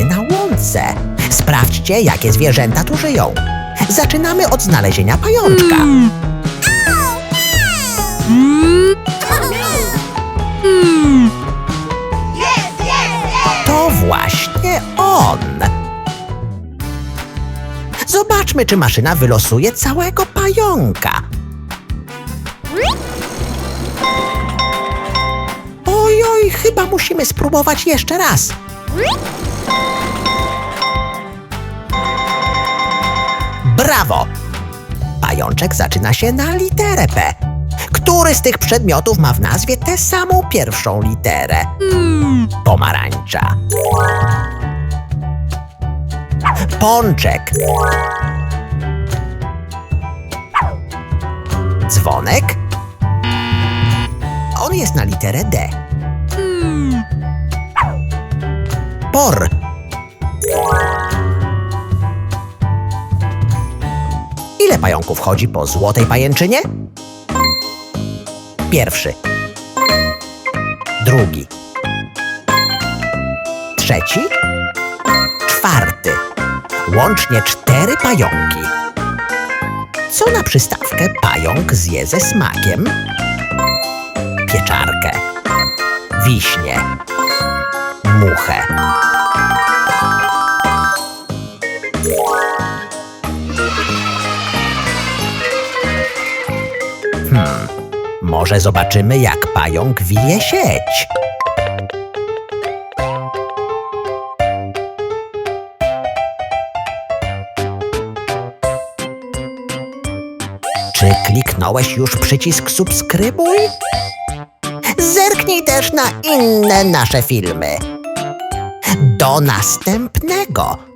Na łące. Sprawdźcie, jakie zwierzęta tu żyją. Zaczynamy od znalezienia pajączka. To właśnie on. Zobaczmy, czy maszyna wylosuje całego pająka. Oj, oj, chyba musimy spróbować jeszcze raz. Brawo! Pajączek zaczyna się na literę P. Który z tych przedmiotów ma w nazwie tę samą pierwszą literę? Pomarańcza. Pączek. Dzwonek. On jest na literę D. Por. Ile pająków chodzi po złotej pajęczynie? Pierwszy. Drugi. Trzeci. Czwarty. Łącznie cztery pająki. Co na przystawkę pająk zje ze smakiem? Pieczarkę. Wiśnie. Muchę. Hmm, może zobaczymy, jak pająk wije sieć. Czy kliknąłeś już przycisk subskrybuj? Zerknij też na inne nasze filmy. Do następnego!